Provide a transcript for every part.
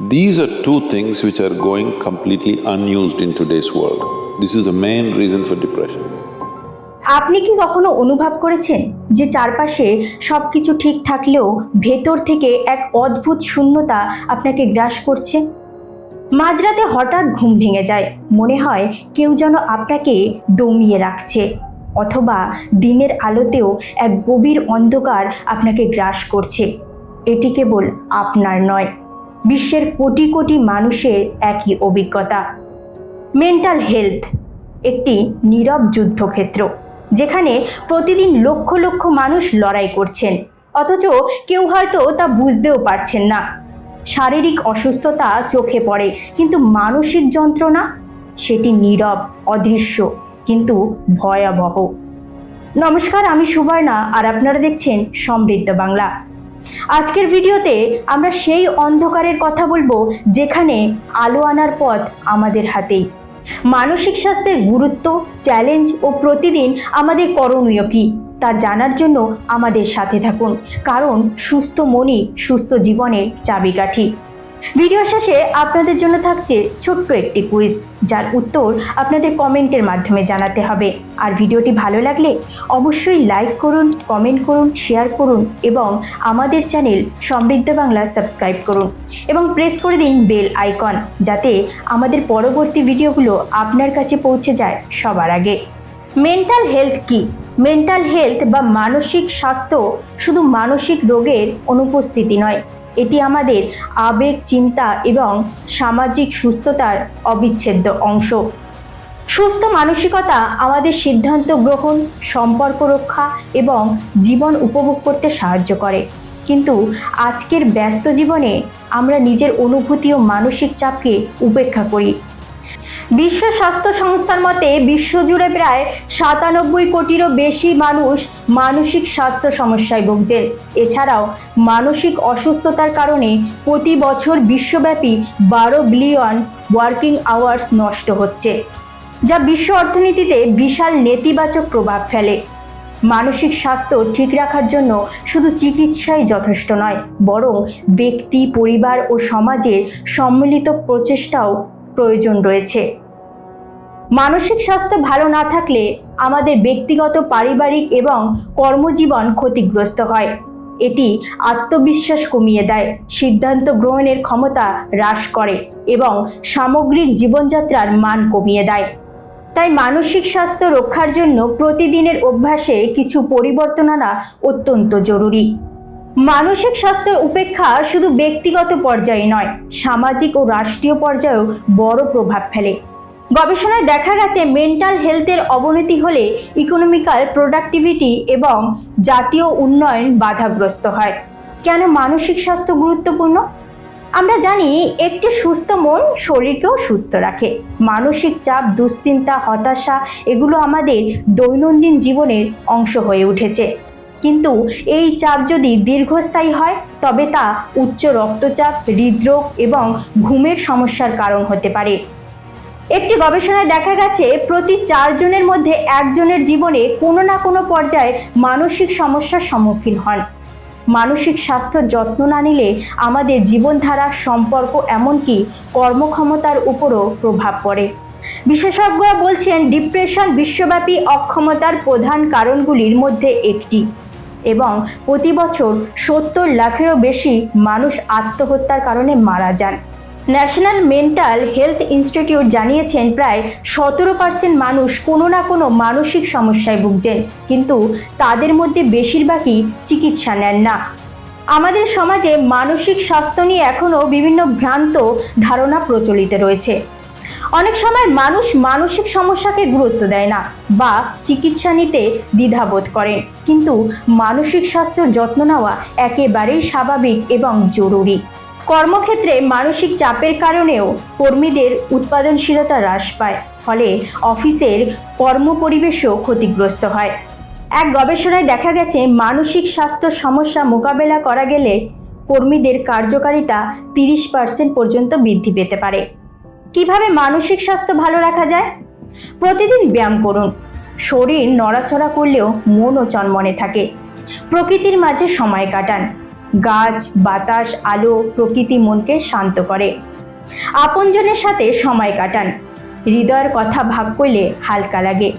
These are two things which are going completely unused in today's world. This is the main reason for depression. আপনি কি কখনো অনুভব করেছেন যে চারপাশে সব কিছু ঠিক থাকলেও ভেতর থেকে এক অদ্ভুত শূন্যতা আপনাকে গ্রাস করছে মাঝরাতে হঠাৎ ঘুম ভেঙে যায় মনে হয় কেউ যেন আপনাকে দমিয়ে রাখছে, অথবা দিনের আলোতেও এক গভীর অন্ধকার আপনাকে গ্রাস করছে এটি কেবল আপনার নয় বিশ্বের কোটি কোটি মানুষের একই অভিজ্ঞতা। মেন্টাল হেলথ একটি নীরব যুদ্ধক্ষেত্র, যেখানে প্রতিদিন লক্ষ লক্ষ মানুষ লড়াই করছেন, অথচ কেউ হয়তো তা বুঝতেও পারছেন না। শারীরিক অসুস্থতা চোখে পড়ে, কিন্তু মানসিক যন্ত্রণা? সেটি নীরব, অদৃশ্য, কিন্তু ভয়াবহ। নমস্কার, আমি সুবর্ণা, আর আপনারা দেখছেন সমৃদ্ধ বাংলা। আজকের ভিডিওতে আমরা সেই অন্ধকারের কথা বলব যেখানে আলো আনার পথ আমাদের হাতেই। মানসিক স্বাস্থ্যের গুরুত্ব চ্যালেঞ্জ ও প্রতিদিন আমাদের করণীয় কী তা জানার জন্য আমাদের সাথে থাকুন। কারণ সুস্থ মনই সুস্থ জীবনের চাবিকাঠি। ভিডিও শেষে আপনাদের জন্য থাকছে ছোট্ট একটি কুইজ, যার উত্তর আপনাদের কমেন্টের মাধ্যমে জানাতে হবে। আর ভিডিওটি ভালো লাগলে অবশ্যই লাইক করুন, কমেন্ট করুন, শেয়ার করুন এবং আমাদের চ্যানেল সমৃদ্ধ বাংলা সাবস্ক্রাইব করুন এবং প্রেস করে দিন বেল আইকন, যাতে আমাদের পরবর্তী ভিডিওগুলো আপনার কাছে পৌঁছে যায় সবার আগে। মেন্টাল হেলথ কি? মেন্টাল হেলথ বা মানসিক স্বাস্থ্য শুধু মানসিক রোগের অনুপস্থিতি নয় এটি আমাদের আবেগ, চিন্তা এবং সামাজিক সুস্থতার অবিচ্ছেদ্য অংশ। সুস্থ মানসিকতা আমাদের সিদ্ধান্ত গ্রহণ, সম্পর্ক রক্ষা এবং জীবন উপভোগ করতে সাহায্য করে। কিন্তু আজকের ব্যস্ত জীবনে আমরা নিজের অনুভূতি ও মানসিক চাপকে উপেক্ষা করি। বিশ্ব স্বাস্থ্য সংস্থার মতে, বিশ্বজুড়ে প্রায় সাতানব্বই কোটিরও বেশি মানুষ মানসিক স্বাস্থ্য সমস্যায় ভুগছেন এছাড়াও মানসিক অসুস্থতার কারণে প্রতি বছর বিশ্বব্যাপী বারো বিলিয়ন ওয়ার্কিং আওয়ার্স নষ্ট হচ্ছে, যা বিশ্ব অর্থনীতিতে বিশাল নেতিবাচক প্রভাব ফেলে। মানসিক স্বাস্থ্য ঠিক রাখার জন্য শুধু চিকিৎসাই যথেষ্ট নয়, বরং ব্যক্তি, পরিবার ও সমাজের সম্মিলিত প্রচেষ্টাও প্রয়োজন রয়েছে। মানসিক স্বাস্থ্য ভালো না থাকলে আমাদের ব্যক্তিগত, পারিবারিক এবং কর্মজীবন ক্ষতিগ্রস্ত হয়। এটি আত্মবিশ্বাস কমিয়ে দেয়, সিদ্ধান্ত গ্রহণের ক্ষমতা হ্রাস করে এবং সামগ্রিক জীবনযাত্রার মান কমিয়ে দেয়। তাই মানসিক স্বাস্থ্য রক্ষার জন্য প্রতিদিনের অভ্যাসে কিছু পরিবর্তন আনা অত্যন্ত জরুরি। মানসিক স্বাস্থ্যের উপেক্ষা শুধু ব্যক্তিগত পর্যায়ে নয়, সামাজিক ও রাষ্ট্রীয় পর্যায়েও বড় প্রভাব ফেলে। গবেষণায় দেখা গেছে মেন্টাল হেলথের অবনতি হলে ইকোনমিক্যাল প্রোডাক্টিভিটি এবং জাতীয় উন্নয়ন বাধাগ্রস্ত হয়। কেন মানসিক স্বাস্থ্য গুরুত্বপূর্ণ? আমরা জানি একটি সুস্থ মন শরীরকেও সুস্থ রাখে। মানসিক চাপ, দুশ্চিন্তা, হতাশা এগুলো আমাদের দৈনন্দিন জীবনের অংশ হয়ে উঠেছে। কিন্তু এই চাপ যদি দীর্ঘস্থায়ী হয়, তবে তা উচ্চ রক্তচাপ, হৃদরোগ এবং ঘুমের সমস্যার কারণ হতে পারে। একটি গবেষণায় দেখা গেছে, প্রতি চারজনের মধ্যে একজনের জীবনে কোনো না কোনো পর্যায়ে মানসিক সমস্যার সম্মুখীন হন। মানসিক স্বাস্থ্যর যত্ন না নিলে আমাদের জীবনধারা সম্পর্ক এমনকি কর্মক্ষমতার উপরও প্রভাব পড়ে। বিশেষজ্ঞরা বলছেন, ডিপ্রেশন বিশ্বব্যাপী অক্ষমতার প্রধান কারণগুলির মধ্যে একটি এবং প্রতি বছর সত্তর লাখেরও বেশি মানুষ আত্মহত্যার কারণে মারা যান। ন্যাশনাল মেন্টাল হেলথ ইনস্টিটিউট জানিয়েছেন প্রায় সতেরো পার্সেন্ট মানুষ কোনো না কোনো মানসিক সমস্যায় ভুগছেন কিন্তু তাদের মধ্যে বেশিরভাগই চিকিৎসা নেন না। আমাদের সমাজে মানসিক স্বাস্থ্য নিয়ে এখনও বিভিন্ন ভ্রান্ত ধারণা প্রচলিত রয়েছে। অনেক সময় মানুষ মানসিক সমস্যাকে গুরুত্ব দেয় না বা চিকিৎসা নিতে দ্বিধাবোধ করেন, কিন্তু মানসিক স্বাস্থ্যের যত্ন নেওয়া একেবারেই স্বাভাবিক এবং জরুরি। কর্মক্ষেত্রে মানসিক চাপের কারণেও কর্মীদের উৎপাদনশীলতা হ্রাস পায়, ফলে অফিসের কর্মপরিবেশও ক্ষতিগ্রস্ত হয়। এক গবেষণায় দেখা গেছে, মানসিক স্বাস্থ্য সমস্যা মোকাবেলা করা গেলে কর্মীদের কার্যকারিতা তিরিশ পার্সেন্ট পর্যন্ত বৃদ্ধি পেতে পারে। কীভাবে মানসিক স্বাস্থ্য ভালো রাখা যায়? প্রতিদিন ব্যায়াম করুন। শরীর নড়াচড়া করলেও মনও চনমনে থাকে। প্রকৃতির মাঝে সময় কাটান। গাছ, বাতাস, আলো প্রকৃতি মনকে শান্ত করে। আপনজনের সাথে সময় কাটান। হৃদয়ের কথা ভাগ করলে হালকা লাগে।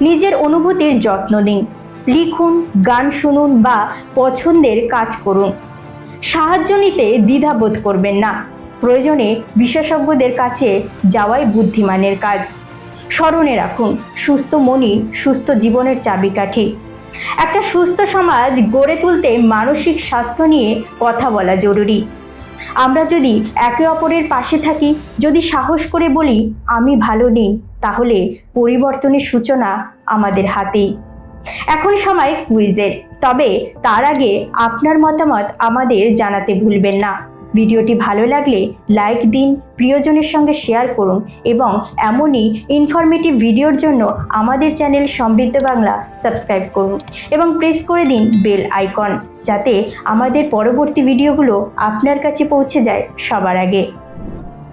নিজের অনুভূতির যত্ন নিন। লিখুন, গান শুনুন বা পছন্দের কাজ করুন। সাহায্য নিতে দ্বিধাবোধ করবেন না। প্রয়োজনে বিশেষজ্ঞদের কাছে যাওয়াই বুদ্ধিমানের কাজ। স্মরণে রাখুন, সুস্থ মনই সুস্থ জীবনের চাবিকাঠি। একটা সুস্থ সমাজ গড়ে তুলতে মানসিক স্বাস্থ্য নিয়ে কথা বলা জরুরি। আমরা যদি একে অপরের পাশে থাকি, যদি সাহস করে বলি, আমি ভালো নেই, তাহলে পরিবর্তনের সূচনা আমাদের হাতেই। এখন সময় কুইজের। তবে তার আগে আপনার মতামত আমাদের জানাতে ভুলবেন না। ভিডিওটি ভালো লাগলে লাইক দিন, প্রিয়জনের সঙ্গে শেয়ার করুন এবং এমনই ইনফরমেটিভ ভিডিওর জন্য আমাদের চ্যানেল সমৃদ্ধ বাংলা সাবস্ক্রাইব করুন এবং প্রেস করে দিন বেল আইকন যাতে আমাদের পরবর্তী ভিডিওগুলো আপনার কাছে পৌঁছে যায় সবার আগে।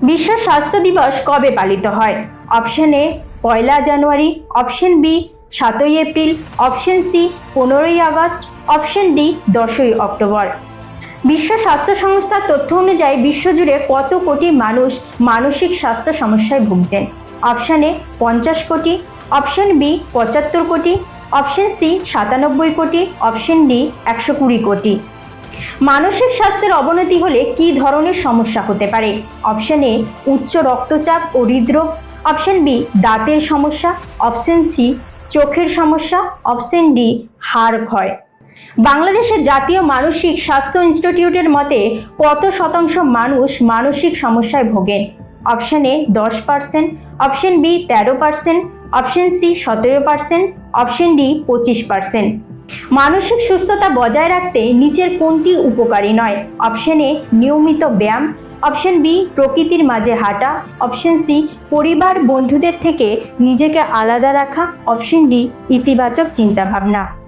বিশ্ব স্বাস্থ্য দিবস কবে পালিত হয়? অপশন এ পয়লা জানুয়ারি। অপশন বি সাতই এপ্রিল। অপশন সি পনেরোই আগস্ট। অপশন ডি দশই অক্টোবর। বিশ্ব স্বাস্থ্য সংস্থার তথ্য অনুযায়ী বিশ্বজুড়ে কত কোটি মানুষ মানসিক স্বাস্থ্য সমস্যায় ভুগছেন? অপশন এ পঞ্চাশ কোটি। অপশন বি পঁচাত্তর কোটি। অপশন সি সাতানব্বই কোটি। অপশন ডি একশো কুড়ি কোটি। মানসিক স্বাস্থ্যের অবনতি হলে কী ধরনের সমস্যা হতে পারে? অপশন এ উচ্চ রক্তচাপ ও হৃদরোগ। অপশন বি দাঁতের সমস্যা। অপশন সি চোখের সমস্যা। অপশন ডি হাড় ক্ষয়। বাংলাদেশের জাতীয় মানসিক স্বাস্থ্য ইনস্টিটিউটের মতে কত শতাংশ মানুষ মানসিক সমস্যায় ভোগেন? অপশন এ দশ পার্সেন্ট, অপশন বি তেরো পার্সেন্ট, অপশন সি সতেরো পার্সেন্ট, অপশন ডি পঁচিশ পার্সেন্ট। মানসিক সুস্থতা বজায় রাখতে নিচের কোনটি উপকারী নয়? অপশন এ নিয়মিত ব্যায়াম, অপশন বি প্রকৃতির মাঝে হাঁটা, অপশন সি পরিবার বন্ধুদের থেকে নিজেকে আলাদা রাখা, অপশন ডি ইতিবাচক চিন্তাভাবনা।